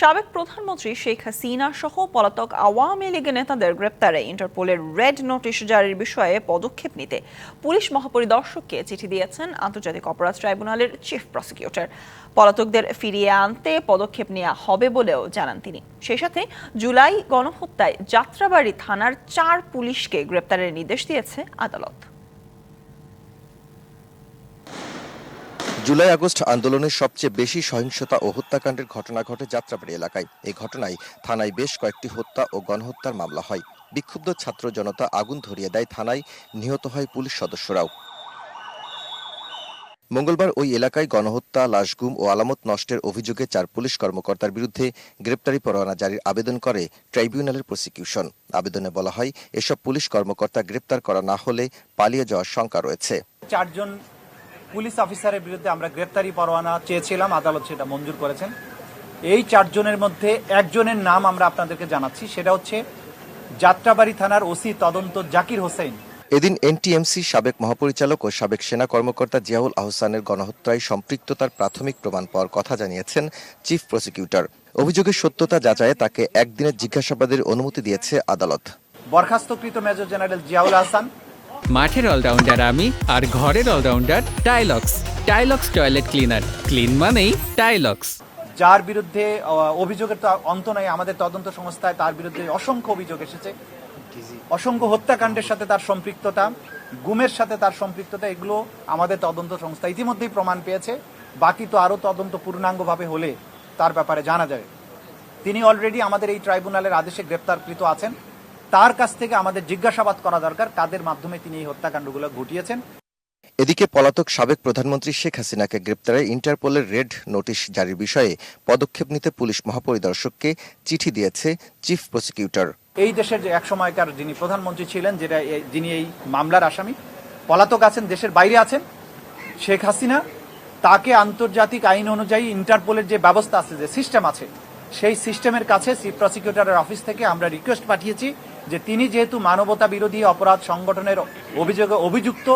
সাবেক প্রধানমন্ত্রী শেখ হাসিনা সহ পলাতক আওয়ামী লীগের নেতাদের গ্রেপ্তারে ইন্টারপোলের রেড নোটিশ জারির বিষয়ে পদক্ষেপ নিতে পুলিশ মহাপরিদর্শককে চিঠি দিয়েছেন আন্তর্জাতিক অপরাধ ট্রাইব্যুনালের চিফ প্রসিকিউটর। পলাতকদের ফিরিয়ে আনতে পদক্ষেপ নেওয়া হবে বলেও জানান তিনি। সেই সাথে জুলাই গণহত্যায় যাত্রাবাড়ি থানার চার পুলিশকে গ্রেপ্তারের নির্দেশ দিয়েছে আদালত। জুলাই আগস্ট আন্দোলনের সবচেয়ে বেশি সহিংসতা ও হত্যাকাণ্ডের ঘটনা ঘটে যাত্রাবাড়ি এলাকায়। এই ঘটনায় থানায় বেশ কয়েকটি হত্যা ও গণহত্যার মামলা হয়। বিক্ষুব্ধ ছাত্র জনতা আগুন ধরিয়ে দেয় থানায়, নিহত হয় পুলিশ সদস্যরাও। মঙ্গলবার ওই এলাকায় গণহত্যা, লাশগুম ও আলামত নষ্টের অভিযোগে চার পুলিশ কর্মকর্তার বিরুদ্ধে গ্রেপ্তারি পরোয়ানা জারির আবেদন করে ট্রাইব্যুনালের প্রসিকিউশন। আবেদনে বলা হয়, এসব পুলিশ কর্মকর্তা গ্রেপ্তার করা না হলে পালিয়ে যাওয়ার শঙ্কা রয়েছে। চারজন পুলিশ অফিসারের বিরুদ্ধে আমরা গ্রেপ্তারি পরোয়ানা চেয়েছিলাম আদালত সেটা মঞ্জুর করেছেন। এই চারজনের মধ্যে একজনের নাম আমরা আপনাদেরকে জানাচ্ছি সেটা হচ্ছে যাত্রাবাড়ি থানার ওসি তদন্ত জাকির হোসেন। এদিন এনটিএমসি সাবেক মহাপরিচালক ও সাবেক সেনা কর্মকর্তা জিয়াউল আহসানের গণহত্যায় সম্পৃক্ততার প্রাথমিক প্রমাণ পাওয়ার কথা জানিয়েছেন চিফ প্রসিকিউটর। অভিযোগের সত্যতা যাচাইয়ে তাকে একদিনের জিজ্ঞাসাবাদের অনুমতি দিয়েছে আদালত। বরখাস্তকৃত মেজর জেনারেল জিয়াউল হাসান মাঠের অলরাউন্ডার আমি আর ঘরের allrounder Tilex. Tilex toilet cleaner. Clean মানেই টাইলক্স। যার বিরুদ্ধে অভিযোগের তো অন্ত নাই, আমাদের তদন্ত সংস্থায় তার বিরুদ্ধে অসংখ্য অভিযোগ এসেছে। অসংখ্য হত্যাকাণ্ডের সাথে তার সম্পৃক্ততা, গুমের সাথে তার সম্পৃক্ততা, এগুলো আমাদের তদন্ত সংস্থা ইতিমধ্যেই প্রমাণ পেয়েছে। বাকি তো আরও তদন্ত পূর্ণাঙ্গভাবে হলে তার ব্যাপারে জানা যাবে। তিনি অলরেডি আমাদের এই ট্রাইব্যুনালের আদেশে গ্রেপ্তারকৃত আছেন। তার কাছ থেকে আমাদের জিজ্ঞাসাবাদ করা দরকার। কাদের মাধ্যমে তিনি এই হত্যাকাণ্ডগুলো ঘটিয়েছেন? এদিকে পলাতক সাবেক প্রধানমন্ত্রী শেখ হাসিনাকে গ্রেপ্তারে ইন্টারপোলের রেড নোটিশ জারির বিষয়ে পদক্ষেপ নিতে পুলিশ মহাপরিদর্শককে চিঠি দিয়েছে চিফ প্রসিকিউটর। এই দেশের যে এক সময়কার যিনি প্রধানমন্ত্রী ছিলেন যেটা এই- যিনি এই মামলার আসামি পলাতক আছেন দেশের বাইরে আছেন শেখ হাসিনা তাকে আন্তর্জাতিক আইন অনুযায়ী ইন্টারপোলের যে ব্যবস্থা আছে যে সিস্টেম আছে সেই সিস্টেমের কাছে চিফ প্রসিকিউটরের অফিস থেকে আমরা রিকোয়েস্ট পাঠিয়েছি যে তিনি যেহেতু মানবতা বিরোধী অপরাধ সংগঠনের অভিযোগে অভিযুক্ত,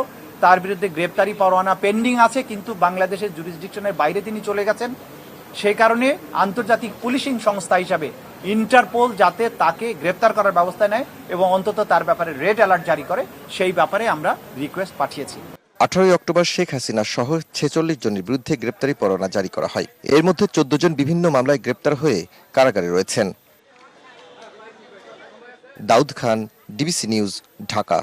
তার বিরুদ্ধে গ্রেপ্তারি পরোয়ানা পেন্ডিং আছে, কিন্তু বাংলাদেশের জুরিসডিকশনের বাইরে তিনি চলে গেছেন। সেই কারণে আন্তর্জাতিক পুলিশিং সংস্থা হিসাবে ইন্টারপোল যাতে তাকে গ্রেপ্তার করার ব্যবস্থা নেয় এবং অন্তত তার ব্যাপারে রেড অ্যালার্ট জারি করে, সেই ব্যাপারে আমরা রিকোয়েস্ট পাঠিয়েছি। আঠারোই অক্টোবর শেখ হাসিনা সহ ছেচল্লিশ জনের বিরুদ্ধে গ্রেপ্তারি পরোয়ানা জারি করা হয়। এর মধ্যে চোদ্দ জন বিভিন্ন মামলায় গ্রেপ্তার হয়ে কারাগারে রয়েছেন। Daud Khan DBC news Dhaka.